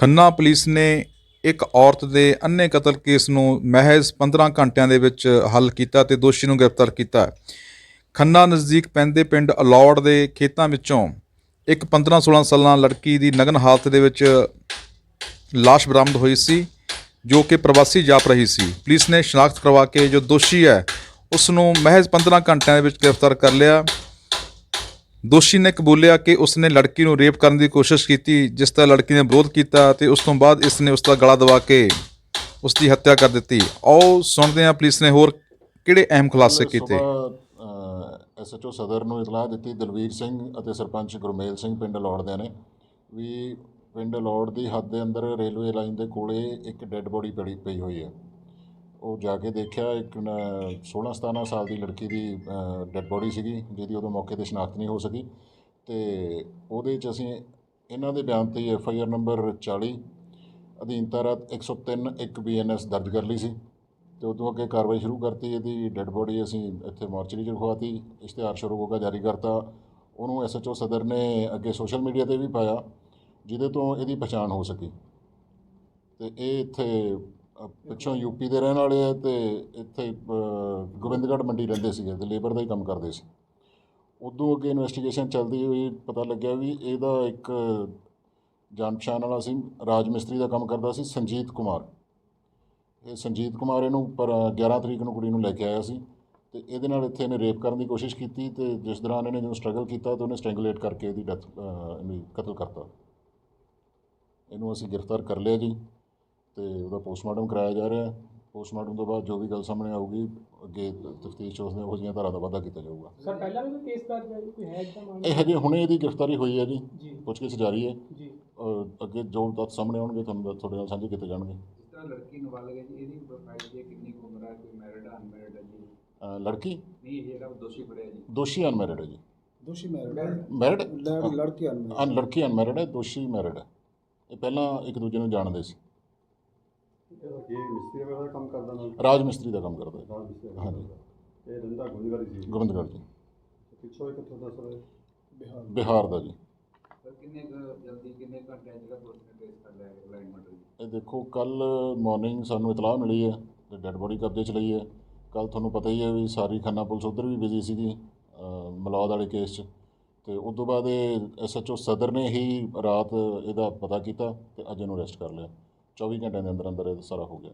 Khanna police ਨੇ ਇੱਕ ਔਰਤ ਦੇ ਅੰਨੇ ਕਤਲ ਕੇਸ ਨੂੰ ਮਹਿਜ਼ 15 ਘੰਟਿਆਂ ਦੇ ਵਿੱਚ ਹੱਲ ਕੀਤਾ ਤੇ ਦੋਸ਼ੀ ਨੂੰ ਗ੍ਰਿਫਤਾਰ ਕੀਤਾ। ਖੰਨਾ ਨਜ਼ਦੀਕ ਪੈਂਦੇ ਪਿੰਡ ਅਲੌੜ ਦੇ ਖੇਤਾਂ ਵਿੱਚੋਂ ਇੱਕ 15-16 ਸਾਲਾਂ ਲੜਕੀ ਦੀ ਨਗਨ ਹਾਲਤ ਦੇ ਵਿੱਚ ਲਾਸ਼ ਬਰਾਮਦ ਹੋਈ ਸੀ, ਜੋ ਕਿ ਪ੍ਰਵਾਸੀ ਜਾਪ ਰਹੀ ਸੀ। ਪੁਲਿਸ ਨੇ ਸ਼ਨਾਖਤ ਕਰਵਾ ਕੇ ਜੋ ਦੋਸ਼ੀ ਹੈ ਉਸ ਨੂੰ ਮਹਿਜ਼ 15 ਘੰਟਿਆਂ ਦੇ ਵਿੱਚ ਗ੍ਰਿਫਤਾਰ ਕਰ ਲਿਆ। ਦੋਸ਼ੀ ਨੇ ਕਬੂਲਿਆ ਕਿ ਉਸਨੇ ਲੜਕੀ ਨੂੰ ਰੇਪ ਕਰਨ ਦੀ ਕੋਸ਼ਿਸ਼ ਕੀਤੀ ਜਿਸ ਦਾ ਲੜਕੀ ਨੇ ਵਿਰੋਧ ਕੀਤਾ ਤੇ ਉਸ ਤੋਂ ਬਾਅਦ ਇਸ ਨੇ ਉਸ ਦਾ ਗਲਾ ਦਬਾ ਕੇ ਉਸ ਦੀ ਹੱਤਿਆ ਕਰ ਦਿੱਤੀ। ਆਓ ਸੁਣਦੇ ਹਾਂ ਪੁਲਿਸ ਨੇ ਹੋਰ ਕਿਹੜੇ ਅਹਿਮ ਖੁਲਾਸੇ ਕੀਤੇ? ਐਸਐਚਓ ਸਦਰ ਨੂੰ ਇਤਲਾਹ ਦਿੱਤੀ ਦਲਵੀਰ ਸਿੰਘ ਅਤੇ ਸਰਪੰਚ ਗੁਰਮੇਲ ਸਿੰਘ ਪਿੰਡ ਲੋੜ ਦੇ ਨੇ ਵੀ ਪਿੰਡ ਲੋੜ ਦੀ ਹੱਦ ਦੇ ਅੰਦਰ ਰੇਲਵੇ ਲਾਈਨ ਦੇ ਕੋਲੇ ਇੱਕ ਡੈੱਡ ਬੋਡੀ ਪਈ ਹੋਈ ਹੈ। ਉਹ ਜਾ ਕੇ ਦੇਖਿਆ, ਇੱਕ 16 17 ਸਾਲ ਦੀ ਲੜਕੀ ਦੀ ਡੈੱਡ ਬੋਡੀ ਸੀਗੀ, ਜਿਹਦੀ ਉਦੋਂ ਮੌਕੇ ਤੇ ਸ਼ਨਾਖਤ ਨਹੀਂ ਹੋ ਸਕੀ। ਤੇ ਉਹਦੇ 'ਚ ਅਸੀਂ ਇਹਨਾਂ ਦੇ ਬਿਆਨ ਤੇ ਐਫ ਆਈ ਆਰ ਨੰਬਰ 40 ਅਧੀਨ ਧਾਰਾ 103 1 ਬੀਐਨਐਸ ਦਰਜ ਕਰ ਲਈ ਸੀ। ਤੇ ਉਦੋਂ ਅੱਗੇ ਕਾਰਵਾਈ ਸ਼ੁਰੂ ਕਰਤੀ, ਇਹਦੀ ਡੈੱਡ ਬੋਡੀ ਅਸੀਂ ਇੱਥੇ ਮੋਰਚਰੀ 'ਚ ਰਖਵਾਤੀ, ਇਸ਼ਤਿਹਾਰ ਸ਼ੁਰੂ ਹੋਗਾ ਜਾਰੀ ਕਰਤਾ। ਉਹਨੂੰ ਐਸਐਚਓ ਸਦਰ ਨੇ ਅੱਗੇ ਸੋਸ਼ਲ ਮੀਡੀਆ ਤੇ ਵੀ ਪਾਇਆ, ਜਿਹਦੇ ਤੋਂ ਇਹਦੀ ਪਛਾਣ ਹੋ ਸਕੀ। ਤੇ ਇਹ ਇੱਥੇ ਪਿੱਛੋਂ ਯੂਪੀ ਦੇ ਰਹਿਣ ਵਾਲੇ ਆ ਤੇ ਇੱਥੇ ਗੋਬਿੰਦਗੜ੍ਹ ਮੰਡੀ ਰਹਿੰਦੇ ਸੀਗੇ ਤੇ ਲੇਬਰ ਦਾ ਹੀ ਕੰਮ ਕਰਦੇ ਸੀ। ਉਦੋਂ ਅੱਗੇ ਇਨਵੈਸਟੀਗੇਸ਼ਨ ਚੱਲਦੀ ਹੋਈ ਪਤਾ ਲੱਗਿਆ ਵੀ ਇਹਦਾ ਇੱਕ ਜਾਣ ਪਛਾਣ ਵਾਲਾ ਸੀ, ਰਾਜ ਮਿਸਤਰੀ ਦਾ ਕੰਮ ਕਰਦਾ ਸੀ, ਸੰਜੀਤ ਕੁਮਾਰ। ਇਹ ਸੰਜੀਤ ਕੁਮਾਰ ਇਹਨੂੰ ਪਰ 11 ਤਰੀਕ ਨੂੰ ਕੁੜੀ ਨੂੰ ਲੈ ਕੇ ਆਇਆ ਸੀ ਤੇ ਇਹਦੇ ਨਾਲ ਇੱਥੇ ਇਹਨੇ ਰੇਪ ਕਰਨ ਦੀ ਕੋਸ਼ਿਸ਼ ਕੀਤੀ ਤੇ ਜਿਸ ਦੌਰਾਨ ਇਹਨੇ ਜਦੋਂ ਸਟਰਗਲ ਕੀਤਾ ਤਾਂ ਉਹਨੇ ਸਟ੍ਰੈਂਗੂਲੇਟ ਕਰਕੇ ਇਹਦੀ ਡੈਥ ਇਹਨੂੰ ਕਤਲ ਕਰਤਾ। ਇਹਨੂੰ ਅਸੀਂ ਗ੍ਰਿਫਤਾਰ ਕਰ ਲਿਆ ਜੀ। ਤੇ ਉਹਦਾ ਪੋਸਟਮਾਰਟਮ ਕਰਾਇਆ ਜਾ ਰਿਹਾ ਹੈ। ਪੋਸਟਮਾਰਟਮ ਤੋਂ ਬਾਅਦ ਜੋ ਵੀ ਗੱਲ ਸਾਹਮਣੇ ਆਊਗੀ ਅੱਗੇ ਤਫਤੀਸ਼ ਉਸ ਉਹ ਜਿਹੀਆਂ ਧਾਰਾ ਦਾ ਵਾਧਾ ਕੀਤਾ ਜਾਊਗਾ। ਸਰ ਪਹਿਲਾਂ ਵੀ ਕੋਈ ਕੇਸ ਦਰਜ ਹੈ ਜੀ? ਕੋਈ ਹੈ ਇਦਾਂ ਮਾਮਲਾ? ਇਹ ਹਜੇ ਹੁਣੇ ਇਹਦੀ ਗ੍ਰਿਫਤਾਰੀ ਹੋਈ ਹੈ ਜੀ। ਜੀ। ਪੁੱਛਗਿੱਛ ਜਾਰੀ ਹੈ। ਜੀ। ਅੱਗੇ ਜੋ ਤੱਥ ਸਾਹਮਣੇ ਆਉਣਗੇ ਤੁਹਾਨੂੰ ਤੁਹਾਡੇ ਨਾਲ ਸਾਂਝੇ ਕੀਤੇ ਜਾਣਗੇ। ਜਿਸ ਤਰ੍ਹਾਂ ਲੜਕੀ ਨਾਬਾਲਗ ਹੈ ਜੀ ਇਹਦੀ ਪ੍ਰੋਫਾਈਲ ਦੀ ਕਿੰਨੀ ਕੁ ਉਮਰ ਹੈ ਕੋਈ ਮੈਰਿਡ ਹੈ ਅਨਮੈਰਿਡ ਹੈ ਜੀ? ਅ, ਲੜਕੀ? ਨਹੀਂ ਇਹ ਜਿਹੜਾ ਦੋਸ਼ੀ ਫੜਿਆ ਜੀ। ਦੋਸ਼ੀ ਅਨਮੈਰਿਡ ਹੈ ਜੀ। ਦੋਸ਼ੀ ਮੈਰਿਡ ਮੈਰਿਡ ਲੜ- ਲੜਕੀ ਅਨਮੈਰਿਡ ਅਨ ਲੜਕੀ ਅਨਮੈਰਿਡ ਹੈ ਦੋਸ਼ੀ ਮੈਰਿਡ ਹੈ। ਇਹ ਪਹਿਲਾਂ ਇੱਕ ਦੂਜੇ ਨੂੰ ਜਾਣਦੇ ਸੀ। ਇਹ ਮਿਸਤਰੀ ਵਗੈਰਾ ਦਾ ਕੰਮ ਕਰਦਾ ਨਾਲ ਰਾਜ ਮਿਸਤਰੀ ਦਾ ਕੰਮ ਕਰਦਾ ਹੈ। ਨਾਲ ਮਿਸਤਰੀ ਹਾਂਜੀ। ਇਹ ਰੰਦਾ ਗੁੰਦਗਾਰੀ ਸੀ। ਗੋਬਿੰਦਗੜ੍ਹ ਜੀ। ਪਿੱਛੋਂ ਇੱਕ ਕਿੱਥੋਂ ਦਾ ਸਰ ਬਿਹਾਰ। ਬਿਹਾਰ ਦਾ ਜੀ। ਸਰ ਕਿੰਨੇ ਕੁ ਜਲਦੀ ਕਿੰਨੇ ਘੰਟਿਆਂ 'ਚ ਜਿਹੜਾ ਪੁਲਿਸ ਨੇ ਟ੍ਰੇਸ ਕਰ ਲਿਆ ਹੈ ਬਲਾਈਂਡ ਮਰਡਰ ਜੀ? ਇਹ ਦੇਖੋ ਕੱਲ ਮਾਰਨਿੰਗ ਸਾਨੂੰ ਇਤਲਾਹ ਮਿਲੀ ਹੈ ਤੇ ਡੈੱਡ ਬੋਡੀ ਕਬਜ਼ੇ 'ਚ ਲਈ ਹੈ। ਕੱਲ ਤੁਹਾਨੂੰ ਪਤਾ ਹੀ ਹੈ ਵੀ ਸਾਰੀ ਖੰਨਾ ਪੁਲਿਸ ਉਧਰ ਵੀ ਬਿਜ਼ੀ ਸੀਗੀ ਅ, ਮਲੌਦ ਵਾਲੇ ਕੇਸ 'ਚ। ਤੇ ਉਸ ਤੋਂ ਬਾਅਦ ਇਹ ਐਸਐਚਓ ਸਦਰ ਨੇ ਹੀ ਰਾਤ ਇਹਦਾ ਪਤਾ ਕੀਤਾ ਤੇ ਅੱਜ ਇਹਨੂੰ ਅਰੈਸਟ ਕਰ ਲਿਆ। 24 ਘੰਟਿਆਂ ਦੇ ਅੰਦਰ ਅੰਦਰ ਇਹ ਸਾਰਾ ਹੋ ਗਿਆ।